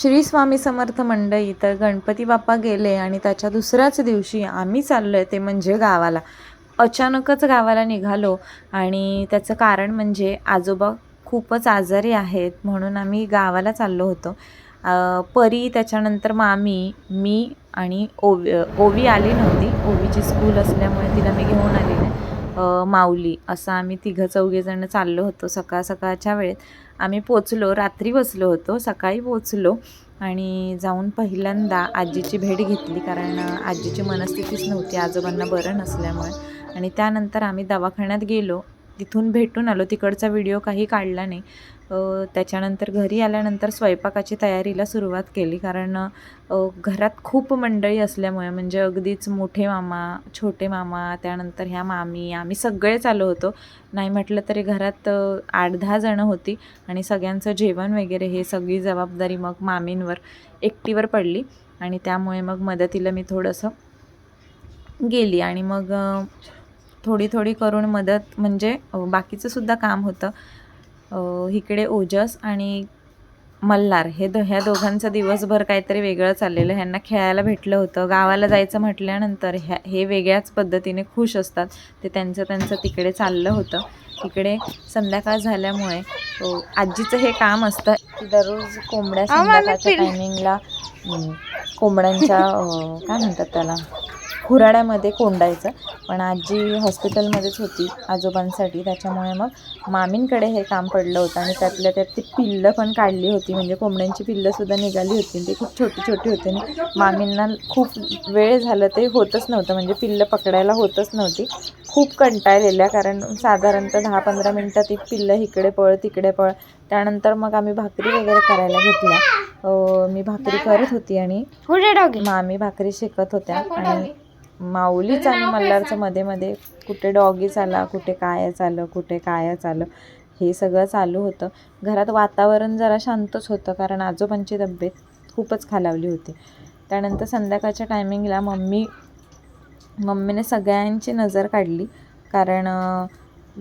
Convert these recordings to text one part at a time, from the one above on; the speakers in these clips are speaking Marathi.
श्री स्वामी समर्थ मंडई तर गणपती बाप्पा गेले आणि त्याच्या दुसऱ्याच दिवशी आम्ही चाललो आहे ते म्हणजे गावाला. अचानकच गावाला निघालो आणि त्याचं कारण म्हणजे आजोबा खूपच आजारी आहेत म्हणून आम्ही गावाला चाललो होतो. परी त्याच्यानंतर मामी मी आणि ओवी ओवी आली नव्हती. ओवीची स्कूल असल्यामुळे तिला मी घेऊन आली नाही माऊली असं आम्ही तिघं चौघेजणं चाललो होतो सकाळ सकाळच्या वेळेत. आम्ही पोचलो रात्री बसलो होतो सकाळी पोचलो आणि जाऊन पहिल्यांदा आजीची भेट घेतली कारण आजीची मनस्थितीच नव्हती आजोबांना बरं नसल्यामुळे. आणि त्यानंतर आम्ही दवाखान्यात गेलो तिथून भेटून आलो. तिकडचा व्हिडिओ काही काढला नाही. त्याच्यानंतर घरी आल्यानंतर स्वयंपाकाची तयारीला सुरुवात केली. कारण घरात खूप मंडळी असल्यामुळे म्हणजे अगदीच मोठे मामा छोटे मामा त्यानंतर ह्या मामी आम्ही सगळेच आलो होतो. नाही म्हटलं तरी घरात आठ दहा जणं होती आणि सगळ्यांचं जेवण वगैरे हे सगळी जबाबदारी मग मामींवर एकटीवर पडली. आणि त्यामुळे मग मदतीला मी थोडंसं गेली. आणि मग थोडी थोडी करून मदत म्हणजे बाकीचं सुद्धा काम होतं. इकडे ओजस आणि मल्हार हे दो ह्या दोघांचं दिवसभर काहीतरी वेगळं चाललेलं. ह्यांना खेळायला भेटलं होतं. गावाला जायचं म्हटल्यानंतर ह्या हे वेगळ्याच पद्धतीने खुश असतात. ते त्यांचं त्यांचं तिकडे चाललं होतं. तिकडे संध्याकाळ झाल्यामुळे आजीचं हे काम असतं. की दररोज कोंबड्या संध्याकाळच्या टायमिंगला कोंबड्यांच्या काय म्हणतात त्याला? खुराड्यामध्ये कोंडायचं. पण आजी हॉस्पिटलमध्येच होती आजोबांसाठी. त्याच्यामुळे मग मामींकडे हे काम पडलं होतं आणि त्यातल्या त्यात ती पिल्लं पण काढली होती. म्हणजे कोंबड्यांची पिल्लंसुद्धा निघाली होती ती खूप छोटी छोटी होती आणि मामींना खूप वेळ झालं ते होतच नव्हतं. म्हणजे पिल्लं पकडायला होतच नव्हती. खूप कंटाळलेल्या कारण साधारणतः दहा पंधरा मिनटं ती पिल्लं इकडे पळ तिकडे पळ. त्यानंतर मग आम्ही भाकरी वगैरे करायला घेतल्या. मी भाकरी करत होती आणि मामी भाकरी शेकत होत्या आणि माऊलीच आणि मल्हारचं मध्ये मध्ये कुठे डॉगीच आला कुठे कायच आलं कुठे कायच आलं हे सगळं चालू होतं. घरात वातावरण जरा शांतच होतं कारण आजोबांची तब्येत खूपच खालावली होती. त्यानंतर संध्याकाळच्या टायमिंगला मम्मी मम्मीने सगळ्यांची नजर काढली कारण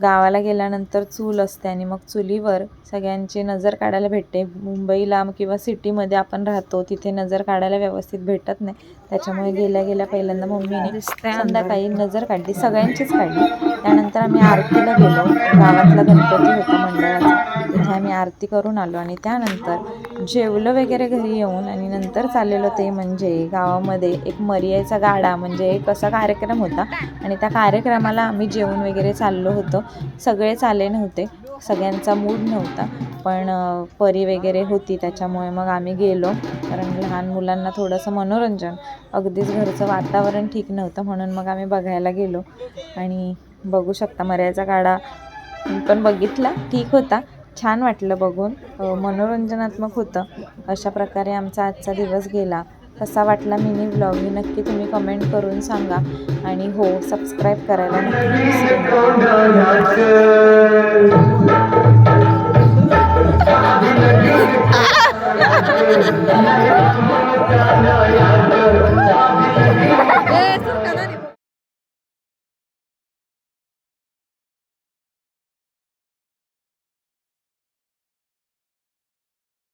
गावाला गेल्यानंतर चूल असते आणि मग चुलीवर सगळ्यांची नजर काढायला भेटते. मुंबईला किंवा सिटीमध्ये आपण राहतो तिथे नजर काढायला व्यवस्थित भेटत नाही. त्याच्यामुळे गेल्या गेल्या पहिल्यांदा मम्मीने संध्याकाळी नजर काढली सगळ्यांचीच काढली. त्यानंतर आम्ही आरतीला गेलो. गावातला गणपती होता मंडळाचा. आरती करून आलो आणि त्यानंतर जेवलं वगैरे घरी येऊन आणि नंतर चाललेलो ते म्हणजे गावामध्ये एक मर्याचा गाडा म्हणजे एक असा कार्यक्रम होता. आणि त्या कार्यक्रमाला आम्ही जेवण वगैरे चाललो होतो. सगळे चाले नव्हते. सगळ्यांचा मूड नव्हता. पण परी वगैरे होती त्याच्यामुळे मग आम्ही गेलो. कारण लहान मुलांना थोडंसं मनोरंजन. अगदीच घरचं वातावरण ठीक नव्हतं म्हणून मग आम्ही बघायला गेलो. आणि बघू शकता मर्याचा गाडा. पण बघितला. ठीक होता. छान वाटलं बघून. मनोरंजनात्मक होतं. अशा प्रकारे आमचा आजचा दिवस गेला. कसा वाटला मिनी ब्लॉग ही नक्की तुम्ही कमेंट करून सांगा. आणि हो सबस्क्राईब करायला नक्की